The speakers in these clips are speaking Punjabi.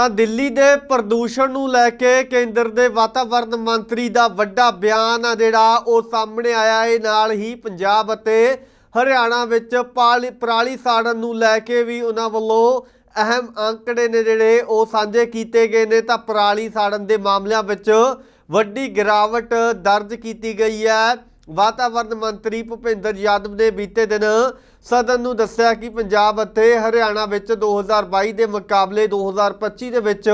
ਤਾਂ ਦਿੱਲੀ ਦੇ ਪ੍ਰਦੂਸ਼ਣ ਨੂੰ ਲੈ ਕੇ ਕੇਂਦਰ ਦੇ ਵਾਤਾਵਰਣ ਮੰਤਰੀ ਦਾ ਵੱਡਾ ਬਿਆਨ ਆ ਜਿਹੜਾ ਉਹ ਸਾਹਮਣੇ ਆਇਆ। ਹੈ ਨਾਲ ਹੀ ਪੰਜਾਬ ਅਤੇ ਹਰਿਆਣਾ ਵਿੱਚ ਪਾਲੀ- ਪਰਾਲੀ ਸਾੜਨ ਨੂੰ ਲੈ ਕੇ ਵੀ ਉਹਨਾਂ ਵੱਲੋਂ ਅਹਿਮ ਅੰਕੜੇ ਨੇ ਜਿਹੜੇ ਉਹ ਸਾਂਝੇ ਕੀਤੇ ਗਏ ਨੇ। ਤਾਂ ਪਰਾਲੀ ਸਾੜਨ ਦੇ ਮਾਮਲਿਆਂ ਵਿੱਚ ਵੱਡੀ ਗਿਰਾਵਟ ਦਰਜ ਕੀਤੀ ਗਈ ਹੈ। ਵਾਤਾਵਰਣ ਮੰਤਰੀ ਭੁਪਿੰਦਰ ਯਾਦਵ ਨੇ ਬੀਤੇ ਦਿਨ ਸਦਨ ਨੂੰ ਦੱਸਿਆ ਕਿ ਪੰਜਾਬ ਅਤੇ ਹਰਿਆਣਾ ਵਿੱਚ 2022 ਦੇ ਮੁਕਾਬਲੇ 2025 ਦੇ ਵਿੱਚ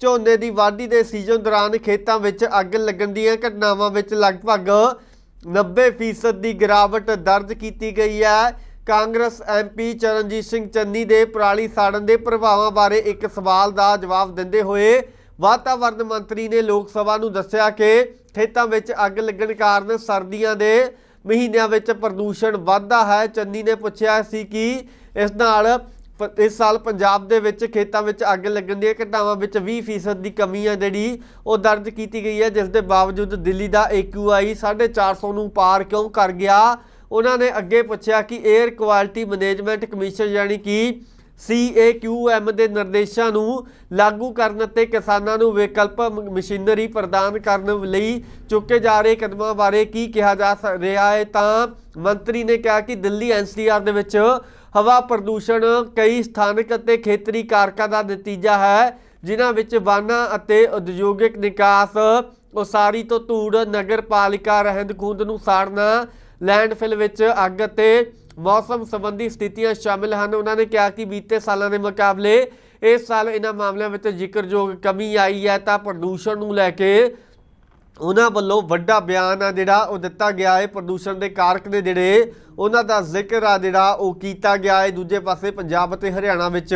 ਝੋਨੇ ਦੀ ਵਾਢੀ ਦੇ ਸੀਜ਼ਨ ਦੌਰਾਨ ਖੇਤਾਂ ਵਿੱਚ ਅੱਗ ਲੱਗਣ ਦੀਆਂ ਘਟਨਾਵਾਂ ਵਿੱਚ ਲਗਭਗ 90% ਦੀ ਗਿਰਾਵਟ ਦਰਜ ਕੀਤੀ ਗਈ ਹੈ। ਕਾਂਗਰਸ ਐਮਪੀ ਚਰਨਜੀਤ ਸਿੰਘ ਚੰਨੀ ਦੇ ਪਰਾਲੀ ਸਾੜਨ ਦੇ ਪ੍ਰਭਾਵਾਂ ਬਾਰੇ ਇੱਕ ਸਵਾਲ ਦਾ ਜਵਾਬ ਦਿੰਦੇ ਹੋਏ ਵਾਤਾਵਰਣ ਮੰਤਰੀ ਨੇ ਲੋਕ ਸਭਾ ਨੂੰ ਦੱਸਿਆ ਕਿ ਖੇਤਾਂ ਵਿੱਚ ਅੱਗ ਲੱਗਣ ਕਾਰਨ ਸਰਦੀਆਂ ਦੇ ਮਹੀਨਿਆਂ ਵਿੱਚ ਪ੍ਰਦੂਸ਼ਣ ਵੱਧਦਾ ਹੈ। ਚੰਨੀ ਨੇ ਪੁੱਛਿਆ ਸੀ ਕਿ ਇਸ ਨਾਲ ਪ- ਇਸ ਸਾਲ ਪੰਜਾਬ ਦੇ ਵਿੱਚ ਖੇਤਾਂ ਵਿੱਚ ਅੱਗ ਲੱਗਣ ਦੀਆਂ ਘਟਨਾਵਾਂ ਵਿੱਚ 20% ਦੀ ਕਮੀ ਹੈ ਜਿਹੜੀ ਉਹ ਦਰਜ ਕੀਤੀ ਗਈ ਹੈ, ਜਿਸ ਦੇ ਬਾਵਜੂਦ ਦਿੱਲੀ ਦਾ AQI 450 ਨੂੰ ਪਾਰ ਕਿਉਂ ਕਰ ਗਿਆ? ਉਹਨਾਂ ਨੇ ਅੱਗੇ ਪੁੱਛਿਆ ਕਿ 에ਅਰ ਕੁਆਲਿਟੀ ਮੈਨੇਜਮੈਂਟ ਕਮਿਸ਼ਨ ਯਾਨੀ ਕਿ CAQM ਦੇ ਨਿਰਦੇਸ਼ਾਂ ਨੂੰ ਲਾਗੂ ਕਰਨ ਅਤੇ ਕਿਸਾਨਾਂ ਨੂੰ ਵਿਕਲਪ ਮ- ਮਸ਼ੀਨਰੀ ਪ੍ਰਦਾਨ ਕਰਨ ਲਈ ਚੁੱਕੇ ਜਾ ਰਹੇ ਕਦਮਾਂ ਬਾਰੇ ਕੀ ਕਿਹਾ ਜਾ ਸ- ਰਿਹਾ ਹੈ ਤਾਂ ਮੰਤਰੀ ਨੇ ਕਿਹਾ ਕਿ ਦਿੱਲੀ ਐਨਸੀਆਰ ਦੇ ਵਿੱਚ ਹਵਾ ਪ੍ਰਦੂਸ਼ਣ ਕਈ ਸਥਾਨਕ ਅਤੇ ਖੇਤਰੀ ਕਾਰਕਾਂ ਦਾ ਨਤੀਜਾ ਹੈ, ਜਿਨ੍ਹਾਂ ਵਿੱਚ ਵਾਹਨਾਂ ਅਤੇ ਉਦਯੋਗਿਕ ਨਿਕਾਸ, ਉਸਾਰੀ ਤੋਂ ਧੂੜ ਨਗਰ ਪਾਲਿਕਾ ਰਹਿੰਦ ਖੂੰਹਦ ਨੂੰ ਸਾੜਨਾ, ਲੈਂਡਫਿਲ ਵਿੱਚ ਅੱਗ ਅਤੇ ਮੌਸਮ ਸੰਬੰਧੀ ਸਥਿਤੀਆਂ ਸ਼ਾਮਿਲ ਹਨ। ਉਹਨਾਂ ਨੇ ਕਿਹਾ ਕਿ ਬੀਤੇ ਸਾਲਾਂ ਦੇ ਮੁਕਾਬਲੇ ਇਸ ਸਾਲ ਇਹਨਾਂ ਮਾਮਲਿਆਂ ਵਿੱਚ ਜ਼ਿਕਰਯੋਗ ਕਮੀ ਆਈ ਹੈ ਤਾਂ ਪ੍ਰਦੂਸ਼ਣ ਨੂੰ ਲੈ ਕੇ ਉਹਨਾਂ ਵੱਲੋਂ ਵੱਡਾ ਬਿਆਨ ਆ ਜਿਹੜਾ ਉਹ ਦਿੱਤਾ ਗਿਆ ਹੈ। ਪ੍ਰਦੂਸ਼ਣ ਦੇ ਕਾਰਕ ਦੇ ਜਿਹੜੇ, ਉਹਨਾਂ ਦਾ ਜ਼ਿਕਰ ਆ ਜਿਹੜਾ ਉਹ ਕੀਤਾ ਗਿਆ ਹੈ। ਦੂਜੇ ਪਾਸੇ ਪੰਜਾਬ ਅਤੇ ਹਰਿਆਣਾ ਵਿੱਚ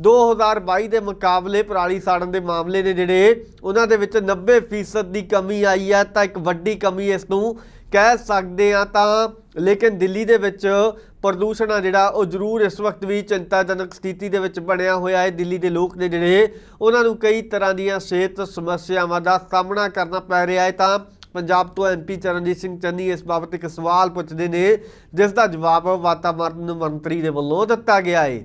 2022 ਦੇ ਮੁਕਾਬਲੇ ਪਰਾਲੀ ਸਾੜਨ ਦੇ ਮਾਮਲੇ ਨੇ ਜਿਹੜੇ, ਉਹਨਾਂ ਦੇ ਵਿੱਚ 90% ਦੀ ਕਮੀ ਆਈ ਹੈ ਤਾਂ ਇੱਕ ਵੱਡੀ ਕਮੀ ਇਸ ਨੂੰ ਕਹਿ ਸਕਦੇ ਆ ਤਾਂ, ਲੇਕਿਨ ਦਿੱਲੀ ਦੇ ਵਿੱਚ ਪ੍ਰਦੂਸ਼ਣ ਆ ਜਿਹੜਾ, ਉਹ ਜ਼ਰੂਰ ਇਸ ਵਕਤ ਵੀ ਚਿੰਤਾਜਨਕ ਸਥਿਤੀ ਦੇ ਵਿੱਚ ਬਣਿਆ ਹੋਇਆ ਹੈ। ਦਿੱਲੀ ਦੇ ਲੋਕ ਨੇ ਜਿਹੜੇ, ਉਹਨਾਂ ਨੂੰ ਕਈ ਤਰ੍ਹਾਂ ਦੀਆਂ ਸਿਹਤ ਸਮੱਸਿਆਵਾਂ ਦਾ ਸਾਹਮਣਾ ਕਰਨਾ ਪੈ ਰਿਹਾ ਹੈ। ਤਾਂ ਪੰਜਾਬ ਤੋਂ ਐਮਪੀ ਚਰਨਜੀਤ ਸਿੰਘ ਚੰਨੀ ਇਸ ਬਾਬਤ ਇੱਕ ਸਵਾਲ ਪੁੱਛਦੇ ਨੇ, ਜਿਸ ਦਾ ਜਵਾਬ ਵਾਤਾਵਰਣ ਮੰਤਰੀ ਦੇ ਵੱਲੋਂ ਦਿੱਤਾ ਗਿਆ ਹੈ।